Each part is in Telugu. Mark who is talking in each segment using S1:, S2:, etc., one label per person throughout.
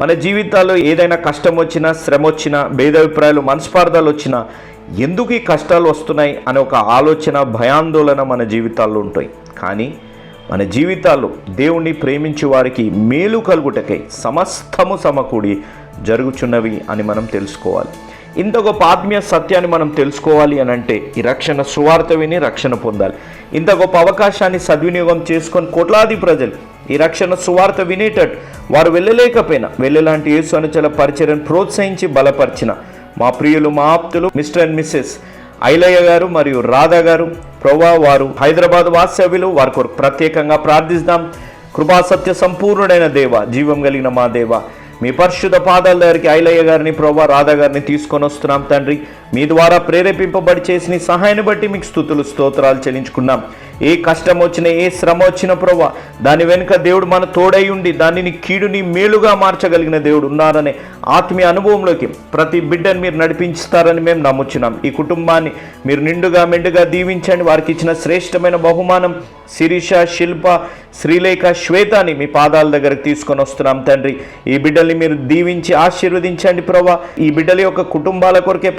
S1: మన జీవితాల్లో ఏదైనా కష్టం వచ్చినా శ్రమ వచ్చినా భేదాభిప్రాయాలు మనస్పార్థాలు వచ్చినా ఎందుకు ఈ కష్టాలు వస్తున్నాయి అనే ఒక ఆలోచన భయాందోళన మన జీవితాల్లో ఉంటాయి. కానీ మన జీవితాల్లో దేవుణ్ణి ప్రేమించే వారికి మేలు కలుగుటకై సమస్తము సమకూడి జరుగుచున్నవి అని మనం తెలుసుకోవాలి. ఇంత గొప్ప ఆత్మీయ సత్యాన్ని మనం తెలుసుకోవాలి అని అంటే ఈ రక్షణ సువార్త విని రక్షణ పొందాలి. ఇంత గొప్ప అవకాశాన్ని సద్వినియోగం చేసుకొని కోట్లాది ప్రజలు ఈ రక్షణ సువార్త వినేటట్టు వారు వెళ్ళలేకపోయినా. వెళ్ళేలాంటి యేసు అనుచల పరిచయను ప్రోత్సహించి బలపరిచిన మా ప్రియులు మా ఆప్తులు మిస్టర్ అండ్ మిస్సెస్ ఐలయ్య గారు మరియు రాధా గారు ప్రభా వారు హైదరాబాద్ వాస్తవ్యులు వారి కొరకు ప్రత్యేకంగా ప్రార్థిస్తాం కృపాసత్య సంపూర్ణుడైన దేవ జీవం కలిగిన మా దేవ మీ పరిశుద్ధ పాదాల దగ్గరికి ఐలయ్య గారిని ప్రభా రాధా గారిని తీసుకొని వస్తున్నాం తండ్రి. మీ ద్వారా ప్రేరేపింపబడి చేసిన సహాయాన్ని బట్టి మీకు స్థుతులు స్తోత్రాలు చెల్లించుకున్నాం. ఏ కష్టం వచ్చినా ఏ శ్రమ వచ్చినా ప్రభా దాని వెనుక దేవుడు మన తోడై ఉండి దానిని కీడుని మేలుగా మార్చగలిగిన దేవుడు ఉన్నారనే ఆత్మీయ అనుభవంలోకి ప్రతి బిడ్డను మీరు నడిపించుతారని మేము నమ్ముచున్నాం. ఈ కుటుంబాన్ని మీరు నిండుగా మెండుగా దీవించండి. వారికి ఇచ్చిన శ్రేష్టమైన బహుమానం శిరీష శిల్ప శ్రీలేఖ శ్వేతాని మీ పాదాల దగ్గరకు తీసుకొని వస్తున్నాం తండ్రి. ఈ బిడ్డల్ని మీరు దీవించి ఆశీర్వదించండి ప్రభా ఈ బిడ్డల యొక్క కుటుంబాల కొరకే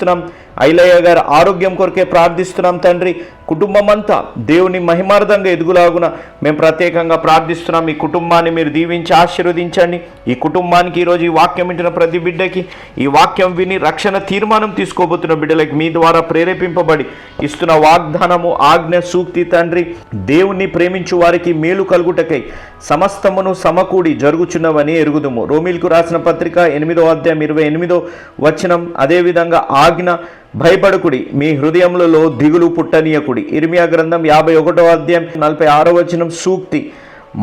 S1: ప్రార్థిస్తున్నాం. ఐలయ్య గారి ఆరోగ్యం కొరకే ప్రార్థిస్తున్నాం తండ్రి. కుటుంబం అంతా దేవుని మహిమార్థంగా ఎదుగులాగున మేము ప్రత్యేకంగా ప్రార్థిస్తున్నాం. ఈ కుటుంబాన్ని మీరు దీవించి ఆశీర్వదించండి. ఈ కుటుంబానికి ఈరోజు ఈ వాక్యం వింటున్న ప్రతి బిడ్డకి ఈ వాక్యం విని రక్షణ తీర్మానం తీసుకోబోతున్న బిడ్డలకి మీ ద్వారా ప్రేరేపింపబడి ఇస్తున్న వాగ్దానము ఆజ్ఞ సూక్తి తండ్రి. దేవుణ్ణి ప్రేమించు వారికి మేలు కలుగుటకై సమస్తమును సమకూడి జరుగుచున్నవని ఎరుగుదుము. రోమిల్కు రాసిన పత్రిక ఎనిమిదో అధ్యాయం ఇరవై ఎనిమిదో వచనం. అదేవిధంగా ఆజ్ఞ భయపడుకుడి. మీ హృదయములలో దిగులు పుట్టనీయకుడి. ఇర్మియా గ్రంథం యాభై ఒకటో అధ్యాయం నలభై ఆరో వచనం సూక్తి.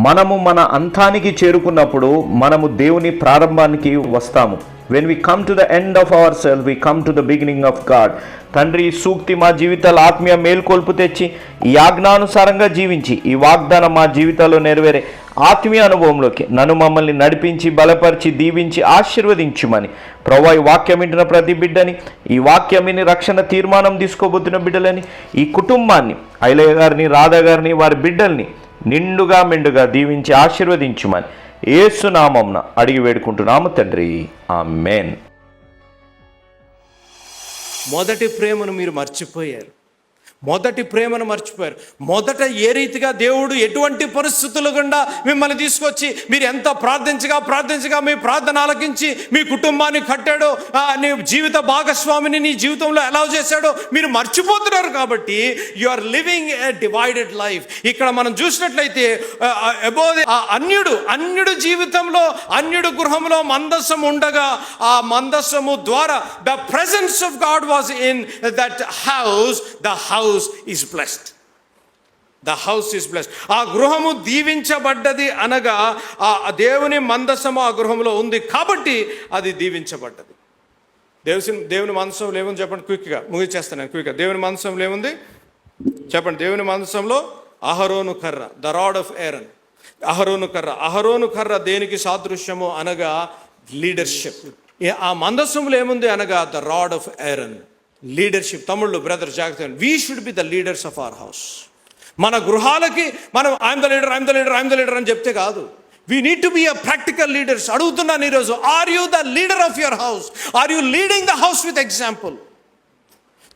S1: మనము మన అంతానికి చేరుకున్నప్పుడు మనము దేవుని ప్రారంభానికి వస్తాము. When we come to the end of our self we come to the beginning of God తండ్రి సూక్తి మా జీవితాలు ఆత్మీయ మేల్కొల్పు తెచ్చి ఈ ఆజ్ఞానుసారంగా జీవించి ఈ వాగ్దానం మా జీవితాల్లో నెరవేరే ఆత్మీయ అనుభవంలోకి నన్ను మమ్మల్ని నడిపించి బలపరిచి దీవించి ఆశీర్వదించుమని. ప్రభా ఈ వాక్యం వింటున్న ప్రతి బిడ్డని ఈ వాక్యం విని రక్షణ తీర్మానం తీసుకోబోతున్న బిడ్డలని ఈ కుటుంబాన్ని ఐలయ్య గారిని రాధా గారిని వారి బిడ్డల్ని నిండుగా మెండుగా దీవించి ఆశీర్వదించుమని. ఏసునామంన అడిగి వేడుకుంటున్నాము తండ్రి. ఆ మెయిన్
S2: మొదటి ప్రేమను మీరు మర్చిపోయారు. మొదటి ప్రేమను మర్చిపోయారు. మొదట ఏ రీతిగా దేవుడు ఎటువంటి పరిస్థితులు గుండా మిమ్మల్ని తీసుకొచ్చి మీరు ఎంత ప్రార్థించగా ప్రార్థించగా మీ ప్రార్థన ఆలకించి మీ కుటుంబాన్ని కట్టాడో నీ జీవిత భాగస్వామిని నీ జీవితంలో అలౌ చేశాడో మీరు మర్చిపోతున్నారు కాబట్టి you are living a divided life ఇక్కడ మనం చూసినట్లయితే అబో ఆ అన్యుడు అన్యుడు జీవితంలో అన్యుడు గృహంలో మందస్సం ఉండగా ఆ మందస్సము ద్వారా the presence of God was in that house the house house is blessed the house is blessed ఆ గృహము దీవించబడ్డది అనగా ఆ దేవుని మందసము ఆ గృహంలో ఉంది కాబట్టి అది దీవించబడ్డది. దేవుని దేవుని మందసం ఏముంది చెప్పండి క్విక్గా? ముగిచేస్తాను క్విక్గా. దేవుని మందసంలో ఏముంది? చెప్పండి. దేవుని మందసంలో అహరోను కర్ర ద రాడ్ ఆఫ్ ఏరన్ అహరోను కర్ర. అహరోను కర్ర దేనికి సాదృశ్యము అనగా లీడర్షిప్. ఆ మందస్సంలో ఏముంది అనగా the rod of Aaron leadership తమ్ముళ్ళు బ్రదర్ జాగ్రత్త we should be the leaders of our house మన గృహాలకి మనం I'm the leader I'm the leader I'm the leader అని చెప్తే కాదు. We need to be a practical leaders అడుగుతున్నాను ఈరోజు are you the leader of your house are you leading the house with example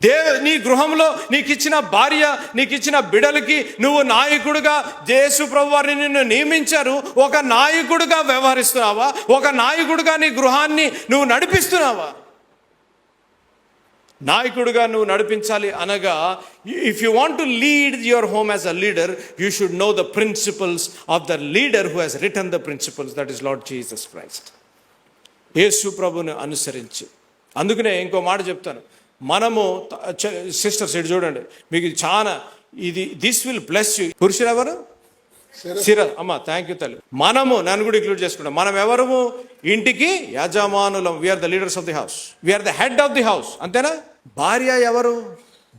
S2: they నీ గృహంలో నీకు ఇచ్చిన భార్య నీకు ఇచ్చిన బిడలకి నువ్వు నాయకుడిగా దేశు ప్రభు వారిని నిన్ను నియమించారు. ఒక నాయకుడిగా వ్యవహరిస్తున్నావా? ఒక నాయకుడిగా నీ గృహాన్ని నువ్వు నడిపిస్తున్నావా? నాయకుడిగా నువ్వు నడిపించాలి అనగా if you want to lead your home as a leader you should know the principles of the leader who has return the principles that is Lord Jesus Christ Yesu ప్రభుని అనుసరించి. అందుకనే ఇంకో మాట చెప్తాను. మనము సిస్టర్స్ ఇటు చూడండి. మీకు చాలా ఇది దిస్ విల్ బ్లెస్ యూ పురుషులు ఎవరు? శిర అమ్మ థ్యాంక్ యూ తల్లి. మనము నన్ను కూడా ఇంక్లూడ్ చేసుకుంటాం. మనం ఎవరము? ఇంటికి యజమానులం. We are the leaders of the house we are the head of the house అంతేనా? భార్య ఎవరు?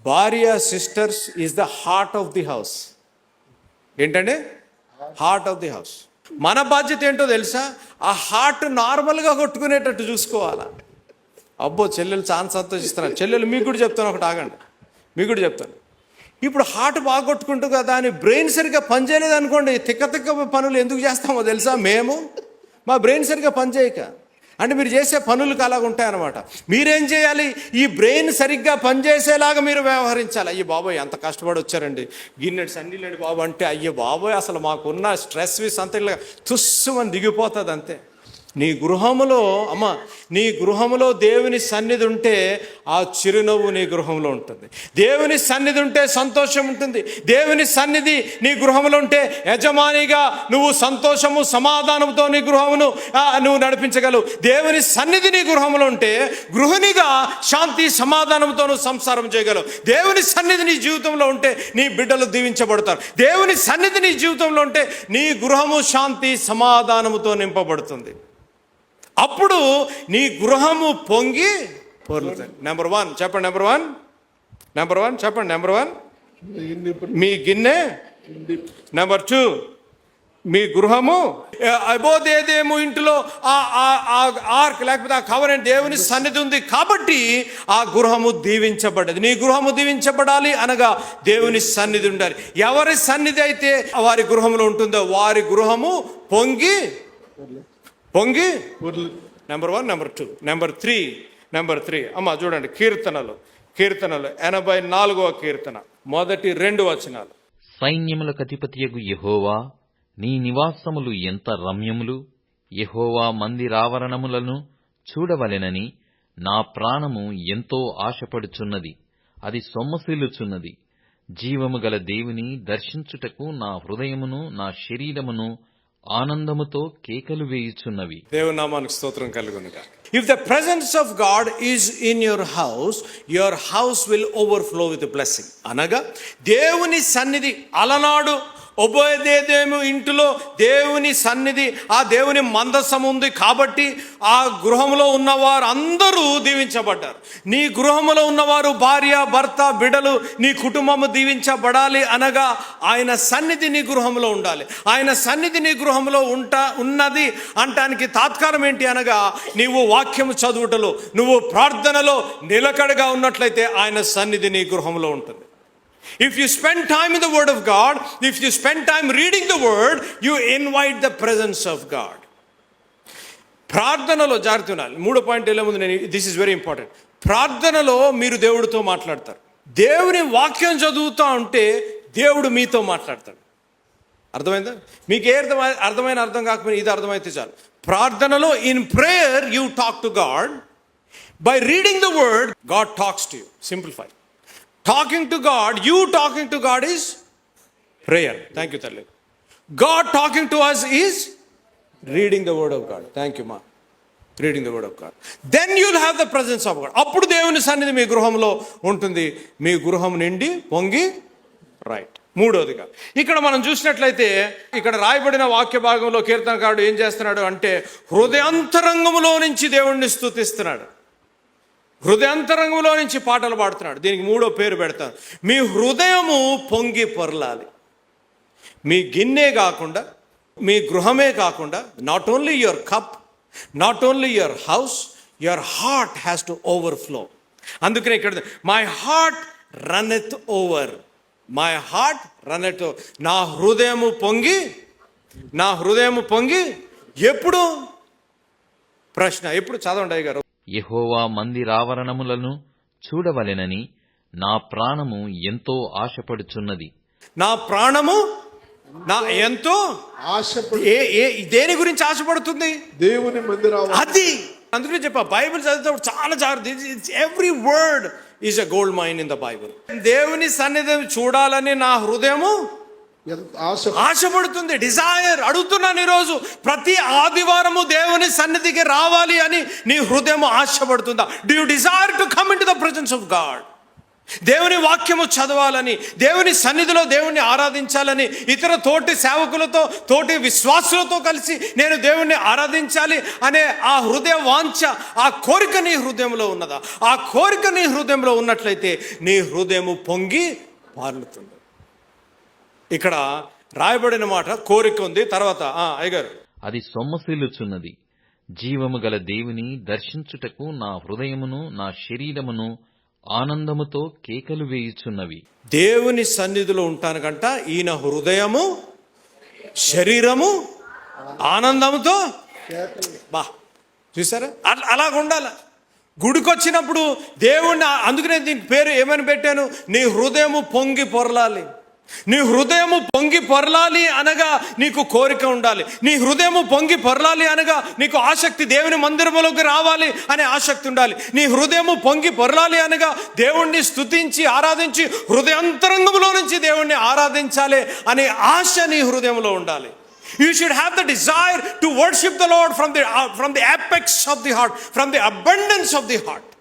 S2: భార్య sisters is the heart of the house ఏంటండి? హార్ట్ ఆఫ్ ది హౌస్ మన బాధ్యత ఏంటో తెలుసా? ఆ హార్ట్ నార్మల్గా కొట్టుకునేటట్టు చూసుకోవాలా. అబ్బో చెల్లెలు చాలా సంతోషిస్తున్నారు. చెల్లెలు మీకు కూడా చెప్తాను ఒకటి ఆగండి. మీకు కూడా చెప్తాను. ఇప్పుడు హార్ట్ బాగా కొట్టుకుంటూ కదా అని బ్రెయిన్ సరిగ్గా పనిచేయలేదు అనుకోండి తిక్క తిక్క పనులు ఎందుకు చేస్తామో తెలుసా? మేము? మా బ్రెయిన్ సరిగ్గా పనిచేయక అంటే మీరు చేసే పనులకు అలాగ ఉంటాయన్నమాట. మీరేం చేయాలి? ఈ బ్రెయిన్ సరిగ్గా పనిచేసేలాగా మీరు వ్యవహరించాలి. అయ్యో బాబోయ్ ఎంత కష్టపడి వచ్చారండి. గిన్నెడు సన్నీళ్ళండి బాబు అంటే అయ్యో బాబోయ్ అసలు మాకున్న స్ట్రెస్ విస్ అంత ఇలా తుస్సు అని దిగిపోతుంది అంతే నీ గృహములో అమ్మ నీ గృహములో దేవుని సన్నిధి ఉంటే ఆ చిరునవ్వు నీ గృహంలో ఉంటుంది. దేవుని సన్నిధి ఉంటే సంతోషం ఉంటుంది. దేవుని సన్నిధి నీ గృహంలో ఉంటే యజమానిగా నువ్వు సంతోషము సమాధానంతో నీ గృహమును నువ్వు నడిపించగలవు. దేవుని సన్నిధి నీ గృహంలో ఉంటే గృహిణిగా శాంతి సమాధానంతో నువ్వు సంసారం చేయగలవు. దేవుని సన్నిధి నీ జీవితంలో ఉంటే నీ బిడ్డలు దీవించబడతారు. దేవుని సన్నిధి నీ జీవితంలో ఉంటే నీ గృహము శాంతి సమాధానముతో నింపబడుతుంది. అప్పుడు నీ గృహము పొంగి పొర్లుతుంది నెంబర్ వన్ చెప్పండి నెంబర్ వన్ నెంబర్ వన్ చెప్పండి నెంబర్ వన్ మీ గిన్నె. నెంబర్ టూ మీ గృహము. అబోదేదేమో ఇంటిలో ఆ ఆర్క్ లేకపోతే ఆ కవరెంట్ దేవుని సన్నిధి ఉంది కాబట్టి ఆ గృహము దీవించబడ్డది. నీ గృహము దీవించబడాలి అనగా దేవుని సన్నిధి ఉండాలి. ఎవరి సన్నిధి అయితే వారి గృహంలో ఉంటుందో వారి గృహము పొంగి పొంగి number one number two number three number three అమ్మ చూడండి కీర్తనలు. కీర్తనలు. ఎనభై నాలుగవ కీర్తన. మొదటి రెండు వచనాలు.
S3: సైన్యములకు అధిపతియగు యెహోవా నీ నివాసములు ఎంత రమ్యములు? యెహోవా మందిరావరణములను చూడవలెనని నా ప్రాణము ఎంతో ఆశపడుచున్నది. అది సొమ్మసిల్లుచున్నది. జీవము గల దేవుని దర్శించుటకు నా హృదయమును నా శరీరమును ఆనందముతో కేకలు వేయుచున్నవి.
S2: దేవునామానికి స్తోత్రం కలుగునుగా if the presence of God is in your house your house will overflow with blessing అనగా దేవుని సన్నిధి అలనాడు ఉభయదేదేమో ఇంటిలో దేవుని సన్నిధి ఆ దేవుని మందసం ఉంది కాబట్టి ఆ గృహంలో ఉన్నవారు అందరూ దీవించబడ్డారు. నీ గృహంలో ఉన్నవారు భార్య భర్త బిడలు నీ కుటుంబము దీవించబడాలి అనగా ఆయన సన్నిధి నీ గృహంలో ఉండాలి. ఆయన సన్నిధి నీ గృహంలో ఉంటా ఉన్నది అంటానికి తాత్కారం ఏంటి అనగా నీవు వాక్యము చదువుటలో నువ్వు ప్రార్థనలో నిలకడగా ఉన్నట్లయితే ఆయన సన్నిధి నీ గృహంలో ఉంటుంది. If you spend time in the Word of God, if you spend time reading the Word, you invite the presence of God. ప్రార్థనలో జారుతున్నారు మూడో పాయింట్ వెళ్ళే ముందు నేను దిస్ ఇస్ వెరీ ఇంపార్టెంట్ ప్రార్థనలో మీరు దేవుడితో మాట్లాడతారు. దేవుని వాక్యం చదువుతూ ఉంటే దేవుడు మీతో మాట్లాడతాడు. అర్థమైందా? మీకు ఏ అర్థమై అర్థమైన అర్థం కాకపోయినా ఇది అర్థమైతే చాలు. ప్రార్థనలో in prayer you talk to God by reading the word God talks to you simplify talking to God you talking to God is prayer thank you తల్లి God talking to us is reading the word of God thank you మా reading the word of God then you'll have the presence of God అప్పుడు దేవుని సన్నిధి మీ గృహంలో ఉంటుంది. మీ గృహం నిండి పొంగి రైట్. మూడోదిగా ఇక్కడ మనం చూసినట్లయితే ఇక్కడ రాయబడిన వాక్య భాగంలో కీర్తనకారుడు ఏం చేస్తున్నాడు అంటే హృదయాంతరంగములో నుంచి దేవుణ్ణి స్థుతిస్తున్నాడు హృదయాంతరంగంలో నుంచి పాటలు పాడుతున్నాడు. దీనికి మూడో పేరు పెడతాను. మీ హృదయము పొంగి పొరలాలి. మీ గిన్నె కాకుండా మీ గృహమే కాకుండా not only your cup not only your house your heart has to overflow అందుకనే ఇక్కడ my heart runneth over my heart runneth నా హృదయము పొంగి నా హృదయము పొంగి ఎప్పుడు? ప్రశ్న ఎప్పుడు? చదవండి అయ్య గారు
S3: యెహోవా మందిరావరణములను చూడవలెనని నా ప్రాణము ఎంతో ఆశపడుచున్నది.
S2: నా ప్రాణము నా ఎంతో
S4: ఆశపడి
S2: ఏ ఏ దేని గురించి ఆశపడుతుంది?
S4: దేవుని మందిరావ
S2: అది. అందుకే చెప్పా బైబిల్ చదివేటప్పుడు చాలా జాగ్రత్త. Every word is a gold mine in the Bible దేవుని సన్నిధి చూడాలని నా హృదయము
S4: ఆశ
S2: ఆశపడుతుంది డిజైర్ అడుగుతున్నాను ఈరోజు ప్రతి ఆదివారము దేవుని సన్నిధికి రావాలి అని నీ హృదయం ఆశపడుతుందా? Do you desire to come into the presence of God దేవుని వాక్యము చదవాలని దేవుని సన్నిధిలో దేవుణ్ణి ఆరాధించాలని ఇతర తోటి సేవకులతో తోటి విశ్వాసులతో కలిసి నేను దేవుణ్ణి ఆరాధించాలి అనే ఆ హృదయ వాంఛ ఆ కోరిక నీ హృదయంలో ఉన్నదా? ఆ కోరిక నీ హృదయంలో ఉన్నట్లయితే నీ హృదయము పొంగి పారుతుంది. ఇక్కడ రాయబడిన మాట కోరిక ఉంది. తర్వాత ఆ, అయ్యగారు.
S3: అది సొమ్మసిల్లుచున్నది. జీవము గల దేవుని దర్శించుటకు నా హృదయమును నా శరీరమును ఆనందముతో కేకలు వేయుచున్నవి.
S2: దేవుని సన్నిధిలో ఉంటాను కంట ఈయన హృదయము శరీరము ఆనందముతో బా చూసారా? అట్లా అలాగ ఉండాల. గుడికి వచ్చినప్పుడు దేవుణ్ణి అందుకనే దీనికి పేరు ఏమని పెట్టాను? నీ హృదయము పొంగి పొరలాలి. నీ హృదయము పొంగి పొరలాలి అనగా నీకు కోరిక ఉండాలి. నీ హృదయము పొంగి పొరలాలి అనగా నీకు ఆసక్తి దేవుని మందిరములోకి రావాలి అనే ఆసక్తి ఉండాలి. నీ హృదయము పొంగి పొరలాలి అనగా దేవుణ్ణి స్తుతించి ఆరాధించి హృదయాంతరంగంలో నుంచి దేవుణ్ణి ఆరాధించాలి అనే ఆశ నీ హృదయంలో ఉండాలి. You should have the desire to worship the Lord from the from the apex of the heart from the abundance of the heart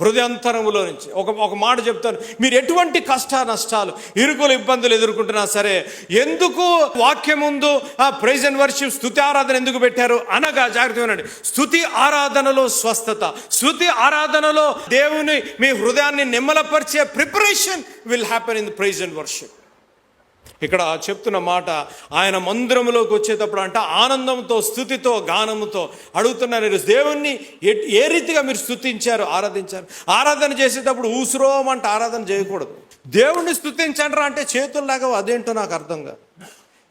S2: హృదయాంతరములో నుంచి. ఒక ఒక మాట చెప్తాను. మీరు ఎటువంటి కష్ట నష్టాలు ఇరుకులు ఇబ్బందులు ఎదుర్కొంటున్నా సరే ఎందుకు వాక్యం ముందు ఆ ప్రైజ్ అండ్ వర్షిప్ స్థుతి ఆరాధన ఎందుకు పెట్టారు? అనగా జాగ్రత్త వినండి. స్థుతి ఆరాధనలో స్వస్థత. స్థుతి ఆరాధనలో దేవుని మీ హృదయాన్ని నిమ్మలపరిచే preparation will happen in the praise and worship ఇక్కడ చెప్తున్న మాట ఆయన మందిరంలోకి వచ్చేటప్పుడు అంట ఆనందంతో స్థుతితో గానముతో అడుగుతున్నారు. "మీరు దేవుణ్ణి ఏ రీతిగా మీరు స్థుతించారు ఆరాధించారు? ఆరాధన చేసేటప్పుడు ఊసురోమంట ఆరాధన చేయకూడదు. దేవుణ్ణి స్థుతించండ్రా అంటే చేతుల్లాగా అదేంటో నాకు అర్థం కాదు.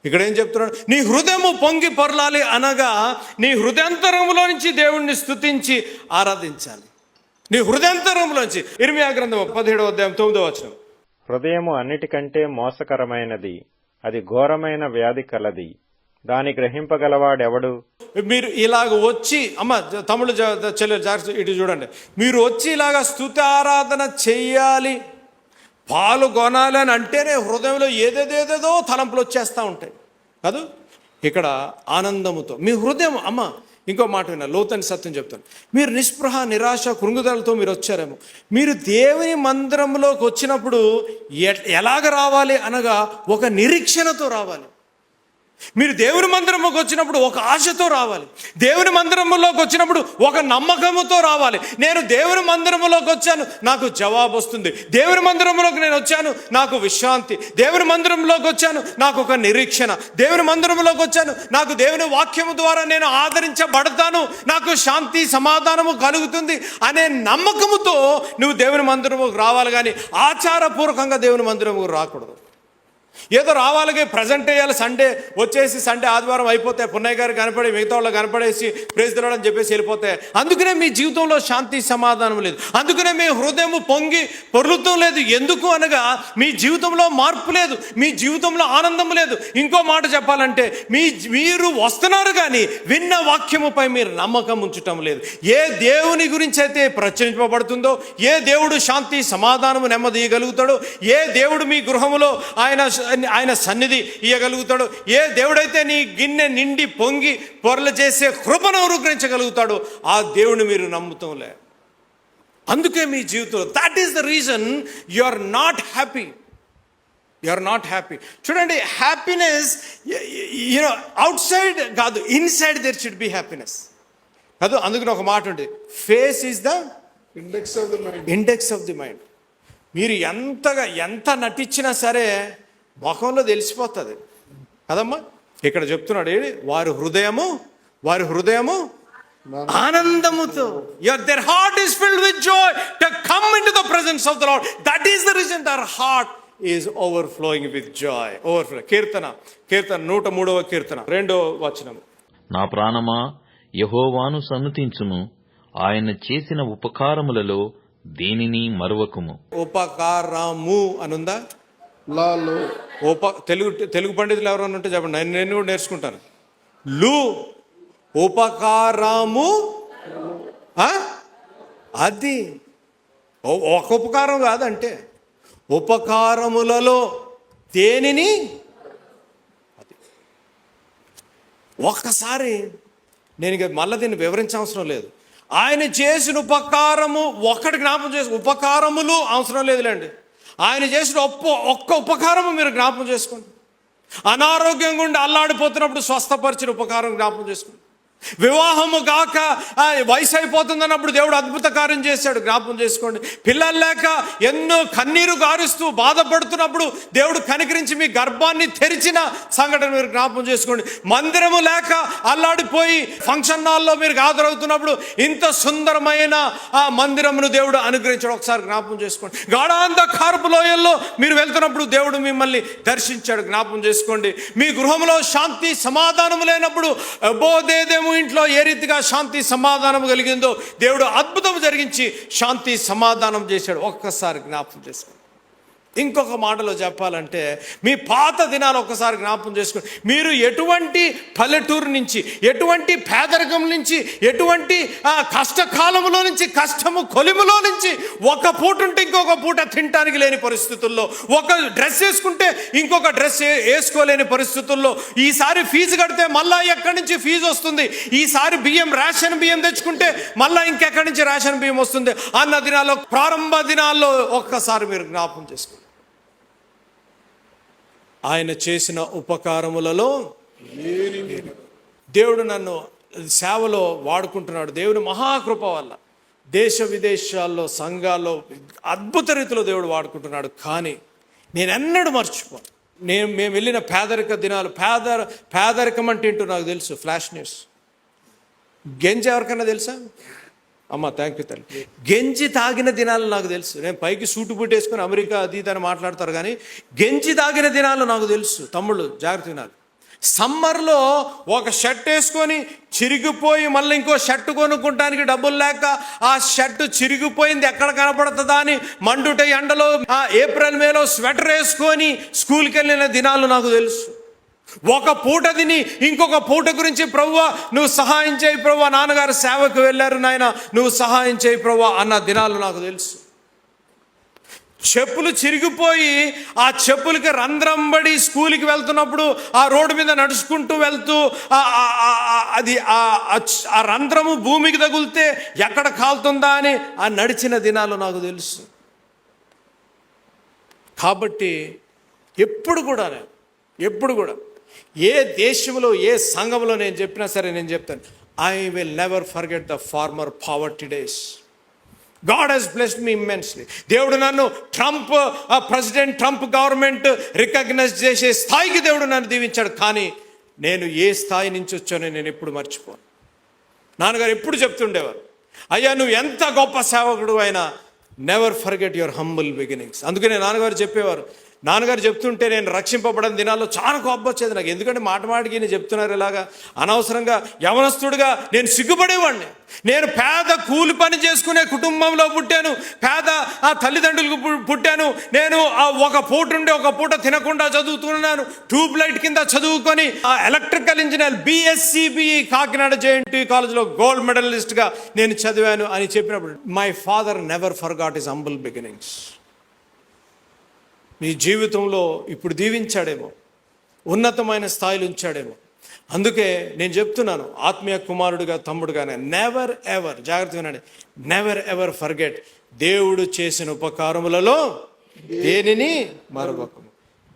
S2: ఇక్కడ ఏం చెప్తున్నాడు? నీ హృదయము పొంగి పొరలాలి అనగా నీ హృదయంతరంలో నుంచి దేవుణ్ణి స్థుతించి ఆరాధించాలి. నీ హృదయంతరంలోంచి ఇరిమియా గ్రంథం పదిహేడవ అధ్యాయం తొమ్మిదో వచనం.
S5: హృదయము అన్నిటికంటే మోసకరమైనది. అది ఘోరమైన వ్యాధి కలది. దాని గ్రహింపగలవాడెవడు?
S2: మీరు ఇలాగ వచ్చి అమ్మ తమ్ముడు చెల్లెలు జాగ్రత్త ఇటు చూడండి. మీరు వచ్చి ఇలాగ స్తుతి ఆరాధన చెయ్యాలి పాల్గొనాలి అని అంటేనే హృదయంలో ఏదేదేదేదో తలంపులు వచ్చేస్తూ ఉంటాయి. కాదు? ఇక్కడ ఆనందముతో. మీ హృదయం అమ్మ ఇంకో మాట విన్నా లోతని సత్యం చెప్తాను. మీరు నిస్పృహ నిరాశ కృంగుదలతో మీరు వచ్చారేమో. మీరు దేవుని మందిరంలోకి వచ్చినప్పుడు ఎ- ఎలాగ రావాలి అనగా ఒక నిరీక్షణతో రావాలి. మీరు దేవుని మందిరంలోకి వచ్చినప్పుడు ఒక ఆశతో రావాలి. దేవుని మందిరంలోకి వచ్చినప్పుడు ఒక నమ్మకముతో రావాలి. నేను దేవుని మందిరంలోకి వచ్చాను నాకు జవాబు వస్తుంది. దేవుని మందిరంలోకి నేను వచ్చాను నాకు విశ్రాంతి. దేవుని మందిరంలోకి వచ్చాను నాకు ఒక నిరీక్షణ. దేవుని మందిరంలోకి వచ్చాను నాకు దేవుని వాక్యము ద్వారా నేను ఆదరించబడతాను నాకు శాంతి సమాధానము కలుగుతుంది అనే నమ్మకముతో నువ్వు దేవుని మందిరముకు రావాలి కానీ ఆచారపూర్వకంగా దేవుని మందిరముకు రాకూడదు. ఏదో రావాలకి ప్రజెంట్ అయ్యాలి సండే వచ్చేసి సండే ఆదివారం అయిపోతే పున్నయ్య గారు కనపడి మిగతా వాళ్ళు కనపడేసి ప్రేజ్ తిరగడం చెప్పేసి వెళ్ళిపోతే అందుకనే మీ జీవితంలో శాంతి సమాధానం లేదు. అందుకనే మీ హృదయం పొంగి పొరులుతూ లేదు. ఎందుకు అనగా మీ జీవితంలో మార్పు లేదు మీ జీవితంలో ఆనందం లేదు. ఇంకో మాట చెప్పాలంటే మీ మీరు వస్తున్నారు కానీ విన్న వాక్యముపై మీరు నమ్మకం ఉంచటం లేదు. ఏ దేవుని గురించి అయితే ప్రచురింపబడుతుందో ఏ దేవుడు శాంతి సమాధానము నెమ్మది ఏ దేవుడు మీ గృహములో ఆయన ఆయన సన్నిధి ఇవ్వగలుగుతాడో ఏ దేవుడైతే నీ గిన్నె నిండి పొంగి పొరలు చేసే కృపను అనుగ్రహించగలుగుతాడో ఆ దేవుని మీరు నమ్ముతంలే. అందుకే మీ జీవితంలో that is the reason you are not happy you are not happy చూడండి హ్యాపీనెస్ యూనో అవుట్ సైడ్ కాదు inside there should be happiness కాదు అందుకని ఒక మాట ఉంటుంది face is the
S4: index of the mind
S2: index of the mind మీరు ఎంతగా ఎంత నటించినా సరే ముఖంలో తెలిసిపోతుంది. కదమ్మా? ఇక్కడ చెప్తున్నాడు వారి హృదయము వారి హృదయము ఆనందముతో. Your their heart is filled with joy to come into the presence of the Lord that is the reason their heart is overflowing with joy overflow కీర్తన. కీర్తన నూట మూడవ కీర్తన. రెండో వచనం.
S3: నా ప్రాణమా యహోవాను సన్నుతించుము ఆయన చేసిన ఉపకారములలో దేనిని మరువకుము.
S2: ఉపకారము అనుందా?
S4: లాలో.
S2: ఉప తెలుగు తెలుగు పండితులు ఎవరైనా ఉంటే చెప్పండి. నేను నేను కూడా నేర్చుకుంటాను. లు ఉపకారము అది. ఒక ఉపకారం కాదంటే. ఉపకారములలో దేనిని ఒక్కసారి నేను ఇక మళ్ళీ దీన్ని వివరించవసరం లేదు. ఆయన చేసిన ఉపకారము ఒక్కటి జ్ఞాపం చేసి ఉపకారములు అవసరం లేదులేండి. ఆయన చేసిన ఒక్క ఒక్క ఉపకారము మీరు జ్ఞాపం చేసుకోండి. అనారోగ్యంగా ఉండి అల్లాడిపోతున్నప్పుడు స్వస్థపరిచిన ఉపకారం జ్ఞాపం చేసుకోండి. వివాహము గాక వయసు అయిపోతుందన్నప్పుడు దేవుడు అద్భుత కార్యం చేశాడు. జ్ఞాపం చేసుకోండి. పిల్లలు లేక ఎన్నో కన్నీరు గారుస్తూ బాధపడుతున్నప్పుడు దేవుడు కనికరించి మీ గర్భాన్ని తెరిచిన సంఘటన మీరు జ్ఞాపం చేసుకోండి. మందిరము లేక అల్లాడిపోయి ఫంక్షన్ హాల్లో మీరు హాజరవుతున్నప్పుడు ఇంత సుందరమైన ఆ మందిరమును దేవుడు అనుగ్రహించాడు. ఒకసారి జ్ఞాపం చేసుకోండి. గాఢాంత కార్పు లోయల్లో మీరు వెళ్తున్నప్పుడు దేవుడు మిమ్మల్ని దర్శించాడు. జ్ఞాపం చేసుకోండి. మీ గృహంలో శాంతి సమాధానం లేనప్పుడు అబోదేదేమో ఇంట్లో ఏ రీతిగా శాంతి సమాధానం కలిగిందో దేవుడు అద్భుతం జరిగించి శాంతి సమాధానం చేశాడు. ఒక్కసారి జ్ఞాపం చేసుకోండి. ఇంకొక మాటలో చెప్పాలంటే మీ పాత దినాలు ఒక్కసారి జ్ఞాపం చేసుకుని మీరు ఎటువంటి పల్లెటూరు నుంచి ఎటువంటి పేదరికం నుంచి ఎటువంటి కష్టకాలములో కష్టకాలంలో నుంచి కష్టము కొలిములో నుంచి ఒక పూట ఉంటే ఇంకొక పూట తినటానికి లేని పరిస్థితుల్లో ఒక డ్రెస్ వేసుకుంటే ఇంకొక డ్రెస్ వేసుకోలేని పరిస్థితుల్లో ఈసారి ఫీజు కడితే మళ్ళా ఎక్కడి నుంచి ఫీజు వస్తుంది? ఈసారి బియ్యం రేషన్ బియ్యం తెచ్చుకుంటే మళ్ళా ఇంకెక్కడి నుంచి రేషన్ బియ్యం వస్తుంది? అన్న దినాల్లో ప్రారంభ దినాల్లో ఒక్కసారి మీరు జ్ఞాపం చేసుకోండి ఆయన చేసిన ఉపకారములలో దేవుడు నన్ను సేవలో వాడుకుంటున్నాడు. దేవుని మహాకృప వల్ల దేశ విదేశాల్లో సంఘాల్లో అద్భుత రీతిలో దేవుడు వాడుకుంటున్నాడు. కానీ నేను ఎన్నడూ మర్చిపోను. నేను మేము వెళ్ళిన పేదరిక దినాలు పేదర పేదరికం అంటే ఏంటో నాకు తెలుసు. Flash news. గెంజి ఎవరికైనా తెలుసా? అమ్మ థ్యాంక్ యూ తల్లి. గెంజి తాగిన దినాలు నాకు తెలుసు. నేను పైకి సూటు బూట్ అమెరికా అది ఇది మాట్లాడతారు కానీ గెంజి తాగిన దినాలు నాకు తెలుసు. తమ్ముళ్ళు జాగ్రత్త వినాలి. సమ్మర్లో ఒక షర్ట్ వేసుకొని చిరిగిపోయి మళ్ళీ ఇంకో షర్ట్ కొనుక్కుంటానికి డబ్బులు లేక ఆ షర్ట్ చిరిగిపోయింది ఎక్కడ కనపడుతుందా అని మండుట ఎండలో ఆ ఏప్రిల్ మేలో స్వెటర్ వేసుకొని స్కూల్కి వెళ్ళిన దినాలు నాకు తెలుసు. ఒక పూట తిని ఇంకొక పూట గురించి ప్రవ్వ నువ్వు సహాయం చేయి ప్రవ్వ నాన్నగారు సేవకు వెళ్ళారు నాయన నువ్వు సహాయం చేయి ప్రవ్వ అన్న దినాలు నాకు తెలుసు. చెప్పులు చిరిగిపోయి ఆ చెప్పులకి రంధ్రంబడి స్కూల్కి వెళ్తున్నప్పుడు ఆ రోడ్డు మీద నడుచుకుంటూ వెళ్తూ అది ఆ- ఆ రంధ్రము భూమికి తగులితే ఎక్కడ కాలుతుందా అని ఆ నడిచిన దినాలు నాకు తెలుసు. కాబట్టి ఎప్పుడు కూడా ఎప్పుడు కూడా ఏ దేశంలో ఏ సంఘంలో నేను చెప్పినా సరే నేను చెప్తాను. I will never forget the former poverty days God has blessed me immensely దేవుడు నన్ను Trump president Trump government recognize చేసే స్థాయికి దేవుడు నన్ను దీవించాడు. కానీ నేను ఏ స్థాయి నుంచి వచ్చానో నేను ఎప్పుడు మర్చిపోను. నాన్నగారు ఎప్పుడు చెప్తుండేవారు అయ్యా నువ్వు ఎంత గొప్ప సేవకుడు అయినా never forget your humble beginnings అందుకనే నాన్నగారు చెప్పేవారు నాన్నగారు చెప్తుంటే నేను రక్షింపబడిన దినాల్లో చాలా కోపం వచ్చేది నాకు. ఎందుకంటే మాట మాటికి నేను చెప్తున్నారు ఇలాగా. అనవసరంగా యవనస్తుడిగా నేను సిగ్గుపడేవాడిని నేను పేద కూలి పని చేసుకునే కుటుంబంలో పుట్టాను. పేద ఆ తల్లిదండ్రులకు పుట్టాను. నేను ఆ ఒక పూట ఉండి ఒక పూట తినకుండా చదువుతున్నాను. ట్యూబ్ లైట్ కింద చదువుకొని ఆ electrical engineer BSc BE Kakinada JNT కాలేజ్లో గోల్డ్ మెడలిస్ట్గా నేను చదివాను అని చెప్పినప్పుడు my father never forgot his humble beginnings మీ జీవితంలో ఇప్పుడు దీవించాడేమో ఉన్నతమైన స్థాయిలో ఉంచాడేమో. అందుకే నేను చెప్తున్నాను ఆత్మీయ కుమారుడిగా తమ్ముడుగానే నెవర్ ఎవర్ జాగ్రత్త వినండి నెవర్ ఎవర్ ఫర్గెట్ దేవుడు చేసిన ఉపకారములలో దేనిని? మరొకము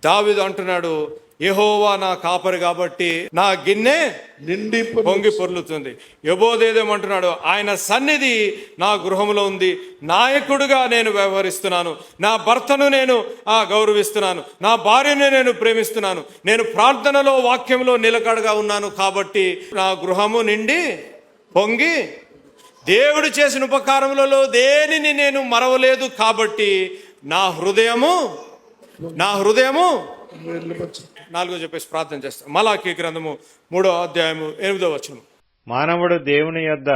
S2: దావిదు అంటున్నాడు యెహోవా నా కాపరి కాబట్టి నా గిన్నె
S4: నిండి
S2: పొంగి పొర్లుతుంది. యబోదేదేమంటున్నాడు ఆయన సన్నిధి నా గృహంలో ఉంది. నాయకుడుగా నేను వ్యవహరిస్తున్నాను. నా భర్తను నేను ఆ గౌరవిస్తున్నాను. నా భార్యను నేను ప్రేమిస్తున్నాను. నేను ప్రార్థనలో వాక్యంలో నిలకడగా ఉన్నాను కాబట్టి నా గృహము నిండి పొంగి దేవుడు చేసిన ఉపకారములలో దేనిని నేను మరవలేదు కాబట్టి నా హృదయము నా హృదయము నాలుగో చెప్పేసి ప్రార్థన చేస్తాను మలాకి గ్రంథము మూడో అధ్యాయము ఎనిమిదో వచనం
S5: మానవుడు దేవుని యొద్ద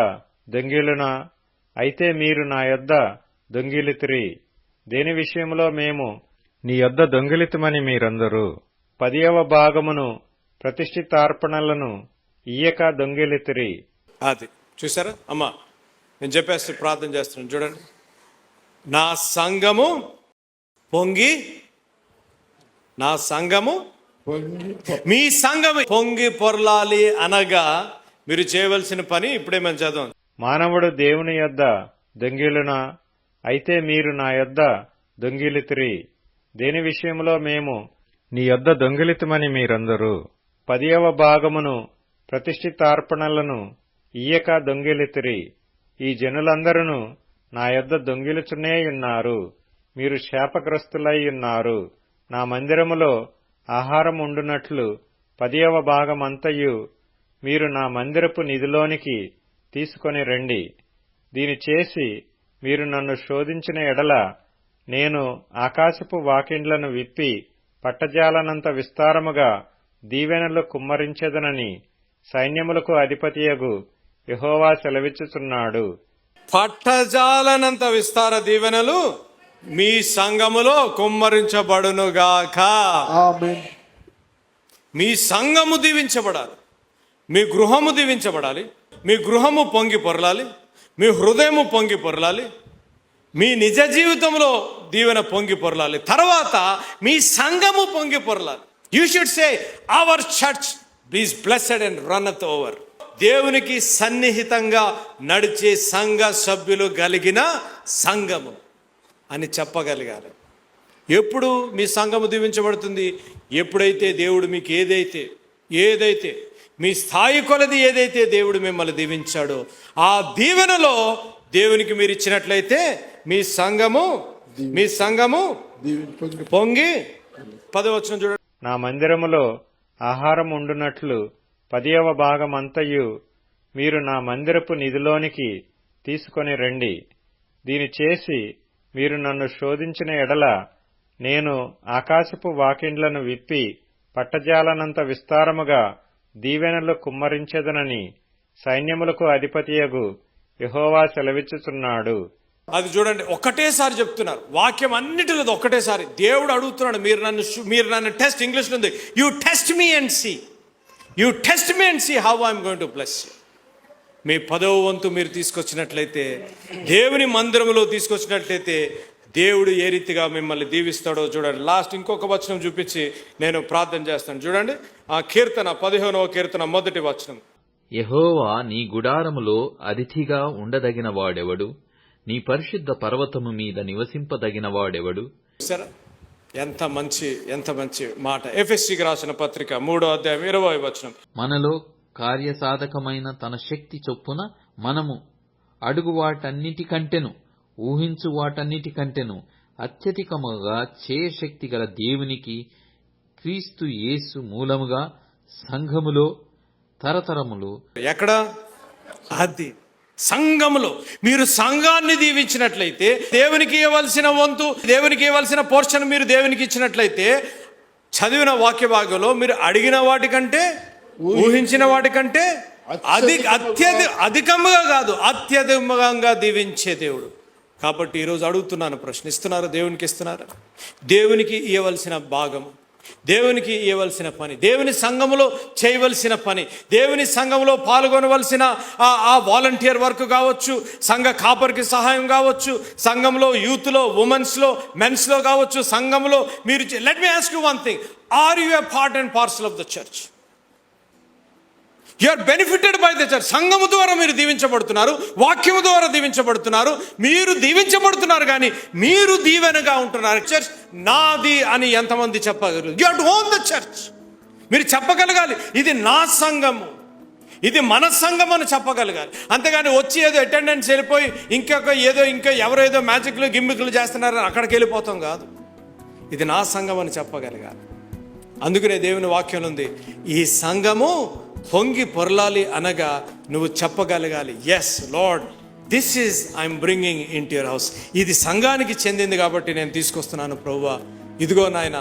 S5: దొంగిలునా అయితే మీరు నా యొద్ద దొంగిలితిరి. దేని విషయంలో మేము నీ యొద్ద దొంగిలితమని మీరందరూ? పదియవ భాగమును ప్రతిష్ఠితార్పణలను ఇయ్యక దొంగిలితిరి.
S2: అది. చూసారా అమ్మా నేను చెప్పేస్తే ప్రార్థన చేస్తున్నాను. చూడండి. నా సంఘము పొంగి నా సంఘము మీ సంఘం పొంగి పొరలాలి అనగా మీరు చేయవలసిన పని ఇప్పుడే మేము చదవం
S5: మానవుడు దేవుని యొద్ద దొంగిలునా అయితే మీరు నా యొద్ద దొంగిలితిరి. దేని విషయంలో మేము నీ యొద్ద దొంగిలితమని మీరందరూ. పదియవ భాగమును ప్రతిష్ఠితార్పణలను ఇయ్యక దొంగిలితిరి. ఈ జనులందరూ నా యొద్ద దొంగిలుచునే ఉన్నారు. మీరు శాపగ్రస్తులై ఉన్నారు. నా మందిరములో ఆహారం ఉండునట్లు పదియవ భాగమంతయు మీరు నా మందిరపు నిధిలోనికి తీసుకొని రండి. దీని చేసి మీరు నన్ను శోధించిన ఎడల నేను ఆకాశపు వాకిండ్లను విప్పి పట్టజాలనంత విస్తారముగా దీవెనలు కుమ్మరించెదనని సైన్యములకు అధిపతియగు యహోవా సెలవిచ్చుచున్నాడు.
S2: పట్టజాలనంత విస్తార దీవెనలు మీ సంఘములో కుమ్మరించబడునుగాక. మీ సంఘము దీవించబడాలి. మీ గృహము దీవించబడాలి. మీ గృహము పొంగి పొరలాలి. మీ హృదయము పొంగి పొరలాలి. మీ నిజ జీవితంలో దీవెన పొంగి పొరలాలి. తర్వాత మీ సంఘము పొంగి పొరలాలి. You should say our church be's blessed and runneth over దేవునికి సన్నిహితంగా నడిచే సంఘ సభ్యులు కలిగిన సంఘము. అని చెప్పగలిగారు. ఎప్పుడు మీ సంఘము దీవించబడుతుంది? ఎప్పుడైతే దేవుడు మీకు ఏదైతే ఏదైతే మీ స్థాయి కొలది ఏదైతే దేవుడు మిమ్మల్ని దీవించాడో ఆ దీవెనలో దేవునికి మీరు ఇచ్చినట్లయితే మీ సంఘము మీ సంఘము
S4: పొంగి
S2: పదవచ్చిన చూడండి.
S5: నా మందిరములో ఆహారం ఉండునట్లు పదియవ అంతయు మీరు నా మందిరపు నిధిలోనికి తీసుకొని రండి. దీని చేసి మీరు నన్ను శోధించిన ఎడల నేను ఆకాశపు వాకిండ్లను విప్పి పట్టజాలనంత విస్తారముగా దీవెనలు కుమ్మరించెదనని సైన్యములకు అధిపతియగు యహోవా సెలవిచ్చుచున్నాడు.
S2: అది చూడండి ఒకటేసారి చెప్తున్నారు. వాక్యం అన్నిటిలో ఒకటేసారి. దేవుడు అడుగుతున్నాడు మీరు నన్ను మీరు నన్ను టెస్ట్ ఇంగ్లీష్లో ఉంది. You test me and see you test me and see how I'm going to bless మీ పదవ వంతు మీరు తీసుకొచ్చినట్లయితే దేవుని మందిరంలో తీసుకొచ్చినట్లయితే దేవుడు ఏ రీతిగా మిమ్మల్ని దీవిస్తాడో చూడండి. లాస్ట్ ఇంకొక వచనం చూపించి నేను ప్రార్థన చేస్తాను. చూడండి. ఆ కీర్తన పదిహేనవ కీర్తన మొదటి వచనం.
S3: యెహోవా నీ గుడారములో అతిథిగా ఉండదగిన వాడెవడు? నీ పరిశుద్ధ పర్వతము మీద నివసింపదగిన వాడెవడు
S2: సరే ఎంత మంచి ఎంత మంచి మాట. ఎఫ్ఎస్సికి రాసిన పత్రిక మూడో అధ్యాయం ఇరవై వచనం.
S3: మనలో కార్యసాధకమైన తన శక్తి చొప్పున మనము అడుగు వాటన్నిటికంటెను ఊహించు వాటన్నిటికంటెను అత్యధికముగా చేయశక్తి గల దేవునికి క్రీస్తు యేసు మూలముగా సంఘములో తరతరములు
S2: ఎక్కడ? అది సంఘములో. మీరు సంఘాన్ని దీవించినట్లయితే దేవునికి ఇవ్వవలసిన వంతు దేవునికి ఇవ్వవలసిన పోర్షన్ మీరు దేవునికి ఇచ్చినట్లయితే చదివిన వాక్య భాగంలో మీరు అడిగిన వాటికంటే ఊహించిన వాటికంటే అధి అత్యధి అధికముగా కాదు అత్యధికంగా దీవించే దేవుడు. కాబట్టి ఈరోజు అడుగుతున్నాను ప్రశ్నిస్తున్నారు దేవునికి ఇస్తున్నారు. దేవునికి ఇవ్వవలసిన భాగము దేవునికి ఇవ్వవలసిన పని దేవుని సంఘములో చేయవలసిన పని దేవుని సంఘంలో పాల్గొనవలసిన ఆ ఆ వాలంటీర్ వర్క్ కావచ్చు సంఘ కాపర్కి సహాయం కావచ్చు సంఘంలో యూత్లో ఉమెన్స్లో మెన్స్లో కావచ్చు సంఘంలో మీరు let me ask you one thing are you a part and parcel of the church you are benefited by the church సంఘము ద్వారా మీరు దీవించబడుతున్నారు వాక్యము ద్వారా దీవించబడుతున్నారు మీరు దీవించబడుతున్నారు కానీ మీరు దీవెనగా ఉంటున్నారు. చర్చ్ నాది అని ఎంతమంది చెప్పగలరు? You to own the church మీరు చెప్పగలగాలి. ఇది నా సంఘము. ఇది మన సంఘం అని చెప్పగలగాలి. అంతేగాని వచ్చి ఏదో అటెండెన్స్ వెళ్ళిపోయి ఇంకొక ఏదో ఇంకా ఎవరో ఏదో మ్యాజిక్లు గిమ్మిక్లు చేస్తున్నారని అక్కడికి వెళ్ళిపోతాం కాదు. ఇది నా సంఘం అని చెప్పగలగాలి. అందుకనే దేవుని వాక్యం ఉంది. ఈ సంఘము పొంగి పొరలాలి అనగా నువ్వు చెప్పగలగాలి. Yes Lord this is I'm bringing in your house ఇది సంఘానికి చెందింది కాబట్టి నేను తీసుకొస్తున్నాను ప్రవ్వా. ఇదిగో నాయన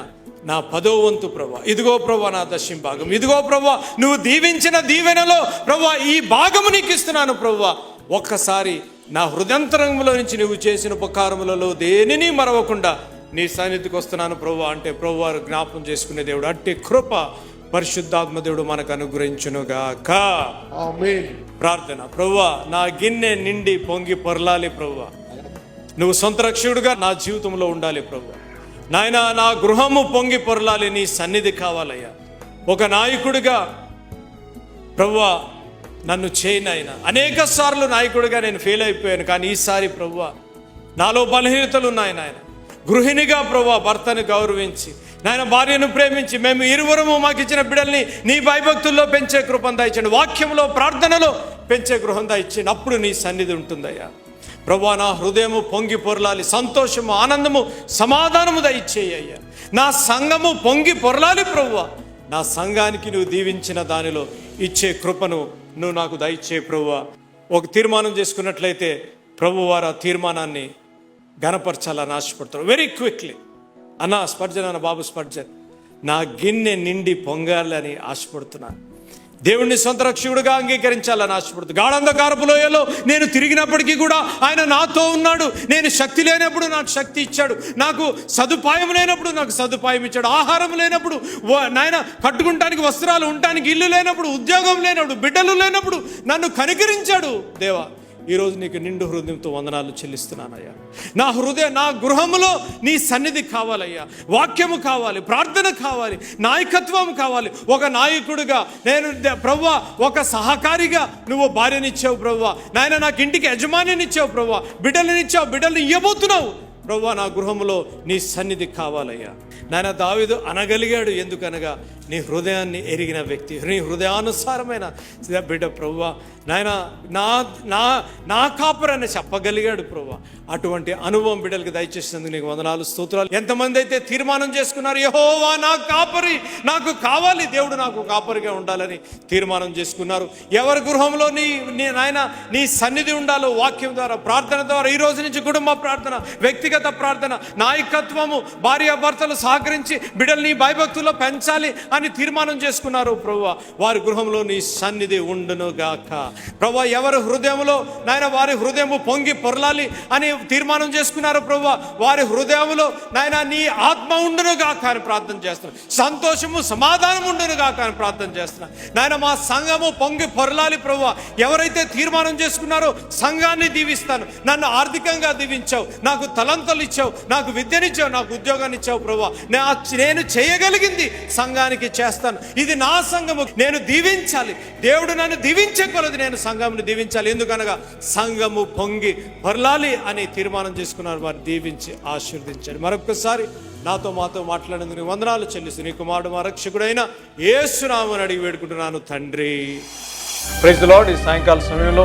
S2: నా పదో వంతు ప్రభా ఇదిగో ప్రభా నా దశం భాగం. ఇదిగో ప్రభా నువ్వు దీవించిన దీవెనలో ప్రభా ఈ భాగము నీకు ఇస్తున్నాను ప్రభా ఒక్కసారి నా హృదయంతరంలో నుంచి నువ్వు చేసిన ఉపకారములలో దేనిని మరవకుండా నీ సన్నిధికి వస్తున్నాను ప్రభు అంటే ప్రభు వారు జ్ఞాపం చేసుకునే దేవుడు. అట్టి కృప పరిశుద్ధాత్మ దేవుడు మనకు అనుగ్రహించునుగాక. ప్రార్థన. ప్రవ్వా నా గిన్నె నిండి పొంగి పొరలాలి ప్రవ్వా. నువ్వు సొంత రక్షకుడుగా నా జీవితంలో ఉండాలి ప్రభు నాయన నా గృహము పొంగి పొరలాలి నీ సన్నిధి కావాలయ్యా. ఒక నాయకుడిగా ప్రవ్వా నన్ను చేయనైనా అనేక సార్లు నాయకుడిగా నేను ఫెయిల్ అయిపోయాను కానీ ఈసారి ప్రభువా నాలో బలహీనతలు ఉన్నాయి నాయన. గృహిణిగా ప్రభా భర్తను గౌరవించి నాయన భార్యను ప్రేమించి మేము ఇరువురము మాకు ఇచ్చిన బిడ్డల్ని నీ భయభక్తుల్లో పెంచే కృపం దాయించండి వాక్యంలో ప్రార్థనలో పెంచే గృహం దయచండి అప్పుడు నీ సన్నిధి ఉంటుందయ్యా. ప్రభా నా హృదయము పొంగి పొరలాలి. సంతోషము ఆనందము సమాధానము దయచేయ్యా నా సంఘము పొంగి పొరలాలి ప్రభువ. నా సంఘానికి నువ్వు దీవించిన దానిలో ఇచ్చే కృపను నువ్వు నాకు దయచే ప్రభువ. ఒక తీర్మానం చేసుకున్నట్లయితే ప్రభువారు ఆ తీర్మానాన్ని గణపరచాలని ఆశపడతారు వెరీ క్విక్లీ అన్న స్పర్జన్ అన్న బాబు స్పర్జన్ నా గిన్నె నిండి పొంగాలని ఆశపడుతున్నాను. దేవుణ్ణి సొంత రక్షకుడుగా అంగీకరించాలని ఆశపడుతుంది గాఢంధకారపు లోయలో నేను తిరిగినప్పటికీ కూడా ఆయన నాతో ఉన్నాడు. నేను శక్తి లేనప్పుడు నాకు శక్తి ఇచ్చాడు. నాకు సదుపాయం లేనప్పుడు నాకు సదుపాయం ఇచ్చాడు. ఆహారం లేనప్పుడు నాయన కట్టుకుంటానికి వస్త్రాలు ఉండటానికి ఇల్లు లేనప్పుడు ఉద్యోగం లేనప్పుడు బిడ్డలు లేనప్పుడు నన్ను కనికరించాడు దేవా. ఈరోజు నీకు నిండు హృదయంతో వందనాలు చెల్లిస్తున్నానయ్యా. నా హృదయ నా గృహములో నీ సన్నిధి కావాలయ్యా. వాక్యము కావాలి ప్రార్థన కావాలి నాయకత్వం కావాలి. ఒక నాయకుడిగా నేను ప్రవ్వ ఒక సహకారిగా నువ్వు భార్యనిచ్చావు ప్రవ్వ. నాయన నాకు ఇంటికి యజమానినిచ్చావు ప్రవ్వ. బిడ్డలనిచ్చావు బిడ్డలు ఇవ్వబోతున్నావు ప్రభు నా గృహంలో నీ సన్నిధి కావాలయ్యా. నాయన దావిదు అనగలిగాడు. ఎందుకనగా నీ హృదయాన్ని ఎరిగిన వ్యక్తి నీ హృదయానుసారమైన బిడ్డ ప్రభువ నాయన నా నా నా కాపరని చెప్పగలిగాడు ప్రభు అటువంటి అనుభవం బిడ్డలకి దయచేసినందుకు నీకు వందనాలు స్తోత్రాలు. ఎంతమంది అయితే తీర్మానం చేసుకున్నారు యహోవా నా కాపరి నాకు కావాలి దేవుడు నాకు కాపరిగా ఉండాలని తీర్మానం చేసుకున్నారు. ఎవరి గృహంలో నీ నీ నాయన నీ సన్నిధి ఉండాలో వాక్యం ద్వారా ప్రార్థన ద్వారా ఈ రోజు నుంచి కుటుంబ ప్రార్థన వ్యక్తిగత ప్రార్థన నాయకత్వము భార్యాభర్తలు సహకరించి బిడ్డల్ని భయభక్తుల్లో పెంచాలి అని తీర్మానం చేసుకున్నారు ప్రభు వారి గృహంలో నీ సన్నిధి ఉండును గాక ప్రభు ఎవరి హృదయంలో నాయన వారి హృదయము పొంగి పొరలాలి అని తీర్మానం చేసుకున్నారు ప్రభు వారి హృదయంలో నాయన నీ ఆత్మ ఉండును గాక అని ప్రార్థన చేస్తున్నాను సంతోషము సమాధానం ఉండును గాక అని ప్రార్థన చేస్తున్నాను నాయన మా సంఘము పొంగి పొరలాలి ప్రభు ఎవరైతే తీర్మానం చేసుకున్నారో సంఘాన్ని దీవిస్తాను. నన్ను ఆర్థికంగా దీవించావు. నాకు తలంతలు ఇచ్చావు నాకు విద్యనిచ్చావు నాకు ఉద్యోగాన్ని ఇచ్చావు ప్రభు. నేను చేయగలిగింది సంఘానికి చేస్తాను. ఇది నా సంఘము. నేను దీవించాలి. దేవుడు నన్ను దీవించే కొలది నేను సంఘమును దీవించాలి. ఎందుకనగా సంఘము పొంగి బర్లాలి అని తీర్మానం చేసుకున్నారు. వారు దీవించి ఆశీర్వదించారు మరొకసారి నాతో మాతో మాట్లాడేందుకు వందనాలు చెల్లిస్తూ నీ కుమారుడు మా రక్షకుడైన ఏసునామని అడిగి వేడుకుంటున్నాను తండ్రి.
S6: ప్రజలో ఈ సాయంకాల సమయంలో